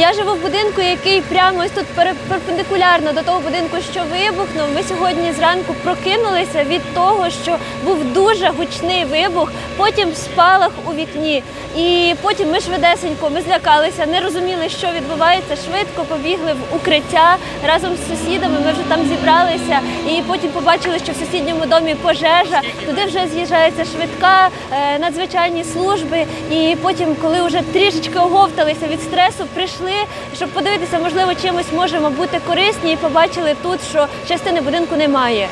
Я живу в будинку, який прямо ось тут перпендикулярно до того будинку, що вибухнув. Ми сьогодні зранку прокинулися від того, що був дуже гучний вибух, потім спалах у вікні. І потім ми швидесенько ми злякалися, не розуміли, що відбувається. Швидко побігли в укриття разом з сусідами. Ми вже там зібралися, і потім побачили, що в сусідньому домі пожежа. Туди вже з'їжджається швидка, е, надзвичайні служби. І потім, коли вже трішечки оговталися від стресу, прийшли, щоб подивитися, можливо, чимось можемо бути корисні, і побачили тут, що частини будинку немає.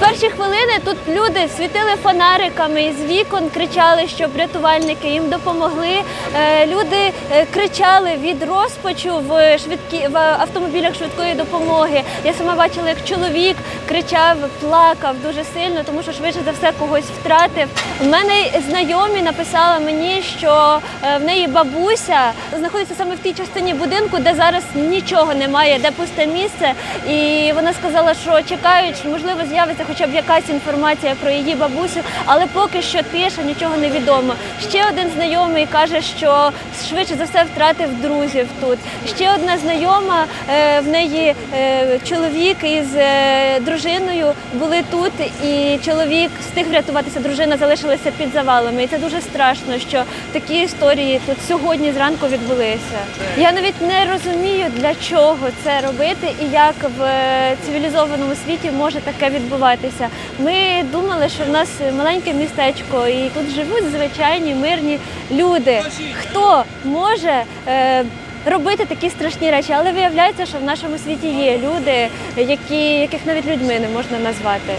Перші хвилини тут люди світили фонариками з вікон кричали, щоб рятувальники їм допомогли. Е, Люди е, кричали від розпачу в швидкі в автомобілях швидкої допомоги. Я сама бачила, як чоловік кричав, плакав дуже сильно, тому що швидше за все когось втратив. У мене знайомі написала мені, що е, в неї бабуся знаходиться саме в тій частині будинку, де зараз нічого немає, де пусте місце. І вона сказала, що чекають, можливо, з'явиться хоча б якась інформація про її бабусю, але поки що тиша, нічого не відомо. Ще один знайомий каже, що швидше за все втратив друзів тут. Ще одна знайома, е, в неї е, чоловік із е, дружиною були тут, і чоловік встиг врятуватися. Дружина залишилася під завалами. І це дуже страшно, що такі історії тут сьогодні зранку відбулися. Я навіть не розумію, для чого це робити і як в цивілізованому світі може таке відбуватися. Ми думали, що в нас маленьке містечко, і тут живуть звичайні мирні люди. Хто може е, робити такі страшні речі? Але виявляється, що в нашому світі є люди, які, яких навіть людьми не можна назвати.